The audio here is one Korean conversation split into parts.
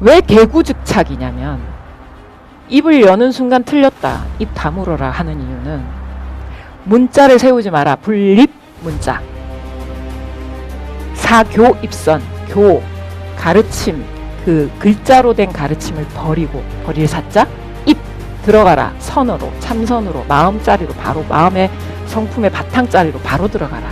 왜 개구즉착이냐면 입을 여는 순간 틀렸다. 입 다물어라 하는 이유는 문자를 세우지 마라. 분립 문자. 사교 입선, 교, 가르침, 그 글자로 된 가르침을 버리고 버릴 사자 입 들어가라 선으로 참선으로 마음자리로 바로 마음의 성품의 바탕자리로 바로 들어가라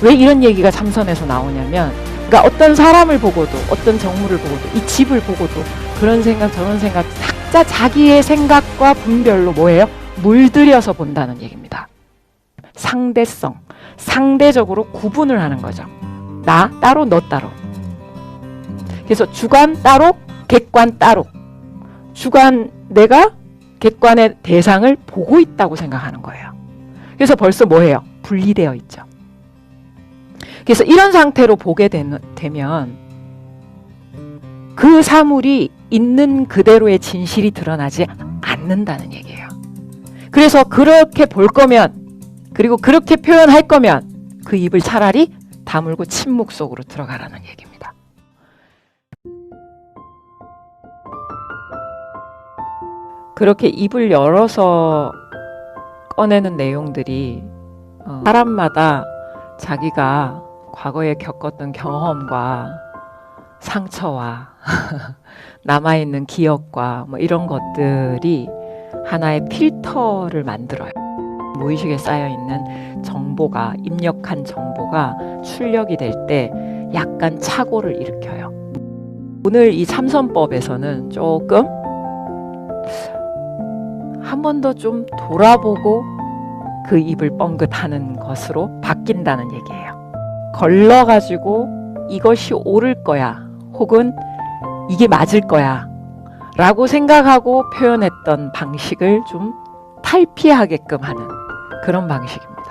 왜 이런 얘기가 참선에서 나오냐면 그러니까 어떤 사람을 보고도 어떤 정물을 보고도 이 집을 보고도 그런 생각 저런 생각 각자 자기의 생각과 분별로 뭐예요 물들여서 본다는 얘기입니다 상대성 상대적으로 구분을 하는 거죠 나 따로 너 따로 그래서 주관 따로 객관 따로 주관 내가 객관의 대상을 보고 있다고 생각하는 거예요. 그래서 벌써 뭐예요? 분리되어 있죠. 그래서 이런 상태로 보게 되면 그 사물이 있는 그대로의 진실이 드러나지 않는다는 얘기예요. 그래서 그렇게 볼 거면 그리고 그렇게 표현할 거면 그 입을 차라리 다물고 침묵 속으로 들어가라는 얘기입니다. 그렇게 입을 열어서 꺼내는 내용들이 어, 사람마다 자기가 과거에 겪었던 경험과 상처와 남아있는 기억과 뭐 이런 것들이 하나의 필터를 만들어요. 무의식에 쌓여있는 정보가, 입력한 정보가 출력이 될 때 약간 착오를 일으켜요. 오늘 이 참선법에서는 조금 한 번 더 좀 돌아보고 그 입을 뻥긋하는 것으로 바뀐다는 얘기예요. 걸러가지고 이것이 옳을 거야. 혹은 이게 맞을 거야. 라고 생각하고 표현했던 방식을 좀 탈피하게끔 하는 그런 방식입니다.